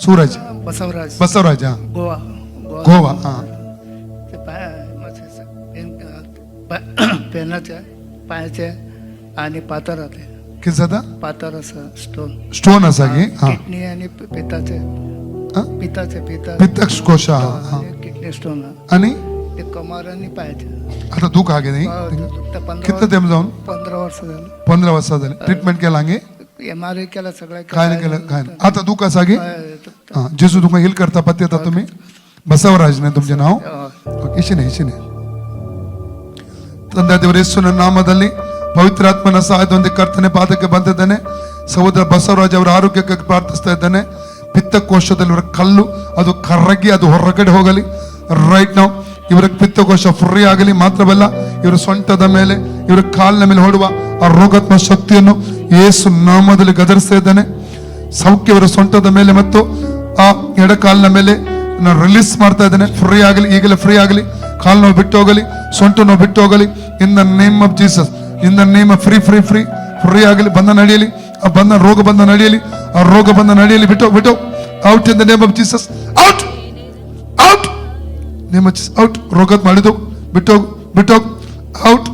सूरज. बसवराज. बसवराज हा. गोवा. गोवा. हा. ते पाय पेनाच्या पायाच्या आणि पातारा ते किती जाता पातार असा स्टोन स्टोन असा की हा किडनी आणि पिताचे पिताचे पिता पित्तक्ष कोश हा किडनी स्टोन आणि? ते कमर आणि पायाचे. आता दुख आगे नाही? पाव- ते किती वर्ष- तेम जाऊन? पंधरा वर्ष झालं. पंधरा वर्ष झालं. ट्रीटमेंट केला हांगे येणारे केला सगळ्या आता तू कसा गे जेजू हिल करता तुम्ही बसवराज ने तुमचे नाव ತಂದೆ ದೇವರ ನಾಮದಲ್ಲಿ ಪವಿತ್ರಾತ್ಮನ ಸಹಾಯದೊಂದಿಗೆ ಕರ್ತನೆ ಪಾದಕ್ಕೆ ಬಂದಿದ್ದಾನೆ. ಸಹೋದರ ಬಸವರಾಜ್ ಅವರ ಆರೋಗ್ಯಕ್ಕಾಗಿ ಪ್ರಾರ್ಥಿಸ್ತಾ ಇದ್ದಾನೆ. ಪಿತ್ತಕೋಶದಲ್ಲಿರುವ ಕಲ್ಲು ಅದು ಕರಗಿ ಅದು ಹೊರಗಡೆ ಹೋಗಲಿ. ರೈಟ್ ನಾವು ಇವರ ಪಿತ್ತಕೋಶ ಫ್ರೀ ಆಗಲಿ ಮಾತ್ರವಲ್ಲ ಇವರ ಸೊಂಟದ ಮೇಲೆ ಇವರ ಕಾಲಿನ ಮೇಲೆ ಹೊಡುವ ಆ ರೋಗಾತ್ಮ ಶಕ್ತಿಯನ್ನು ಯೇಸು ನಾಮದಲ್ಲಿ ಗದರಿಸ್ತಾ ಇದ್ದಾನೆ. ಸೌಖ್ಯವರ ಸೊಂಟದ ಮೇಲೆ ಮತ್ತು ಆ ಎಡಕಾಲಿನ ಮೇಲೆ ನಾನು ರಿಲೀಸ್ ಮಾಡ್ತಾ ಇದ್ದೇನೆ. ಫ್ರೀ ಆಗಲಿ, ಈಗಲೇ ಫ್ರೀ ಆಗಲಿ. ಕಾಲು ನೋವು ಬಿಟ್ಟು ಹೋಗಲಿ, ಸೊಂಟ ನೋವು ಬಿಟ್ಟು ಹೋಗಲಿ. In the name of Jesus in the name of free free free free ಆಗಲಿ ಬಂದ ನಡೆಯಲಿ. ಆ ಬಂದ ರೋಗ ಬಂದ ನಡೆಯಲಿ. ಆ ರೋಗ ಬಂದ ನಡೆಯಲಿ. ಬಿಟ್ಟು ಬಿಟ್ಟು. Out in the name of Jesus out out name of Jesus out ರೋಗದ ಮಾಡಿದ್ದು. ಬಿಟ್ಟು ಹೋಗು ಬಿಟ್ಟು ಹೋಗು. ಔಟ್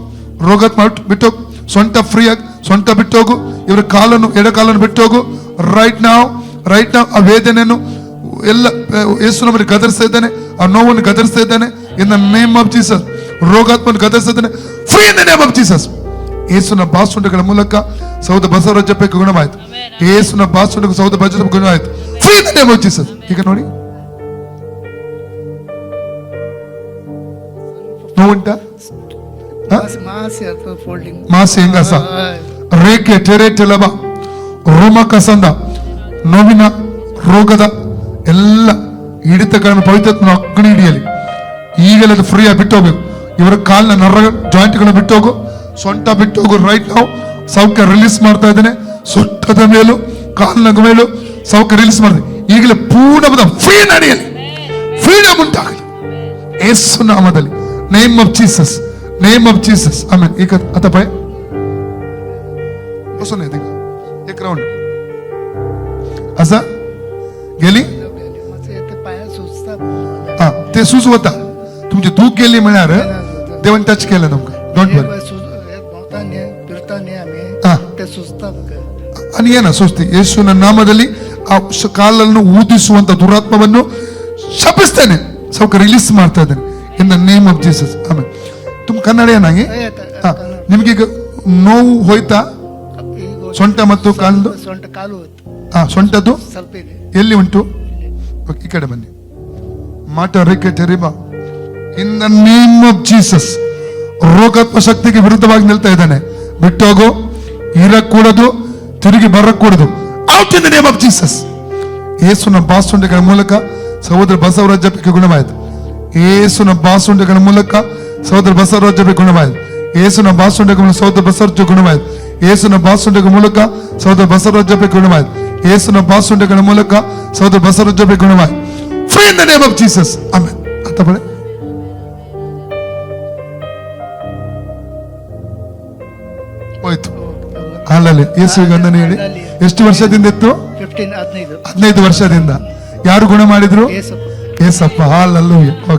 ರೋಗದ ಮಾಡಿ, ಬಿಟ್ಟು ಹೋಗು. ಸೊಂಟ ಫ್ರೀ ಆಗಿ ಸೊಂಟ ಬಿಟ್ಟೋಗು ಇವರ ಕಾಲನ್ನು ಎಡಕಾಲನ್ನು ಬಿಟ್ಟೋಗು ರೈಟ್ ನಾವು ರೈಟ್ ನಾವು ಆ ವೇದನೆಯನ್ನು ಎಲ್ಲ ಯೇಸುನವರಿಗೆ ಗದರಿಸ್ತಾ ಇದ್ದಾನೆ ಆ ನೋವನ್ನು ಗದರಿಸ್ತಾ ಇದ್ದಾನೆ in the name of Jesus ರೋಗಾತ್ಮನ ಗದರಿಸ್ತಾ ಇದ್ದಾನೆ free in the name of Jesus ಏಸುನ ಬಾಸುಂಡಗಳ ಮೂಲಕ ಸೌದ ಬಸವರಾಜಪ್ಪಕ್ಕೆ ಗುಣವಾಯಿತು ಏಸುನ ಬಾಸುಂಡ ಸೌದ ಬಜರಪ್ಪ ಗುಣವಾಯಿತು free in the name of Jesus ಈಗ ನೋಡಿ ನೋವುಂಟಾ ಮಾಸಿ ಹೆಂಗಸ ರೇಖೆ ಟೆರೆ ಟೆಲಬ ರೋಮ ಕಸಂದ, ನೋವಿನ ರೋಗದ ಎಲ್ಲ ಹಿಡಿತಗಳನ್ನು ಪವಿತ್ರತ್ನ ಅಗ್ನಿ ಹಿಡಿಯಲಿ. ಈಗಲೇ ಅದು ಫ್ರೀಯಾಗಿ ಬಿಟ್ಟು ಹೋಗ್ಬೇಕು ಇವರ ಕಾಲಿನ ನರ ಜಾಯಿಂಟ್ಗಳನ್ನ ಬಿಟ್ಟು ಹೋಗು ಸೊಂಟ ಬಿಟ್ಟು ಹೋಗು ರೈಟ್ ನಾವು ಸೌಖ್ಯ ರಿಲೀಸ್ ಮಾಡ್ತಾ ಇದ್ದೇನೆ. ಸೊಟ್ಟದ ಮೇಲೂ, ಕಾಲಿನ ಮೇಲೂ ಸೌಖ್ಯ ರಿಲೀಸ್ ಮಾಡಿದೆ. ಈಗಲೇ ಪೂರ್ಣ ಫ್ರೀ ನಡೆಯಲಿ. ಫ್ರೀಡಮ್ ಉಂಟಾಗಲಿ. ಏಸು ನಾಮದಲ್ಲಿ. Name of Jesus name of Jesus ಆಮೇಲೆ ಈಗ ಅಥವಾ बसून आहे तिकडं एक राऊंड असा गेली माझं येते पाया सुचतात हा ते सुचवता तुमची धूक गेली म्हणणार देवण टच केलं तुमका डोंट हे वरी सु- हे धावताना फिरताना आम्ही हा. ते सुचतात का आणि ಏನ ಸುಸ್ತಿ ಯೇಸುವಿನ ನಾಮದಲ್ಲಿ ಆ ಶ- ಕಾಲನ್ನು ಊದಿಸುವಂತ ದುರಾತ್ಮವನ್ನು ಶಪಿಸ್ತೇನೆ ಸೌಕ ರಿಲೀಸ್ ಮಾಡ್ತಾ ಇದ್ದೇನೆ in the name of Jesus ಆಮೇಲೆ ತುಂಬ ಕನ್ನಡ ಏನಾಗಿ ಹಾ ನಿಮ್ಗೀಗ ನೋವು ಹೋಯ್ತಾ ಈಗ ಸೊಂಟ ಮತ್ತು ಕಾಲು? ಸೊಂಟ ಕಾಲು ಹಾ ಸೊಂಟದ್ದು? ಸ್ವಲ್ಪ ಇದೆ. ಎಲ್ಲಿ ಉಂಟು? ಈ ಕಡೆ ಬನ್ನಿ. ಮಾಟ ರೇಖೆ ಟೆರಿಬಾ in the name of Jesus ರೋಗತ್ವ ಶಕ್ತಿಗೆ ವಿರುದ್ಧವಾಗಿ ನಿಲ್ತಾ ಇದ್ದಾನೆ. ಬಿಟ್ಟೋಗು ಇರಕೂಡದು ತಿರುಗಿ ಬರಕೂಡದು. Out in the name of Jesus ಏಸುನ ಬಾಸುಂಡೆಗಳ ಮೂಲಕ ಸಹೋದರ ಬಸವರಾಜಕ್ಕೆ ಗುಣವಾಯಿತು. ಏಸುನ ಬಾಸುಂಡೆಗಳ ಮೂಲಕ ಸಹೋದರ ಬಸವರಾಜಕ್ಕೆ ಗುಣವಾಯಿತು. ಏಸುನ ಬಾಸುಂಡೆಗಳ ಮೂಲಕ ಸಹೋದರ ಬಸವರಾಜ ಗುಣವಾಯಿತು. ಏಸುನ ಬಾಸುಂಡೆಗಳ ಮೂಲಕ ಸೌದ ಬಸವರಾಜಕ್ಕೆ ಗುಣವಾಯಿತು ಏಸುನ ಬಾಸುಂಡಗಳ ಮೂಲಕ ಸೌದ ಬಸವರಾಜಕ್ಕೆ ಗುಣವಾಯಿತು free in the name of Jesus ಆಮೇಲೆ ಅಂತ ಬಳೆ ಹೋಯ್ತು. ಅಲ್ಲಲ್ಲಿ ಯೇಸುವಿಗೆ ವಂದನೆ ಹೇಳಿ. ಎಷ್ಟು ವರ್ಷದಿಂದ ಇತ್ತು? ಹದಿನೈದು. ವರ್ಷದಿಂದ. ಯಾರು ಗುಣ ಮಾಡಿದ್ರು? ಏಸಪ್ಪ. ಹಾಲಲ್ಲೂ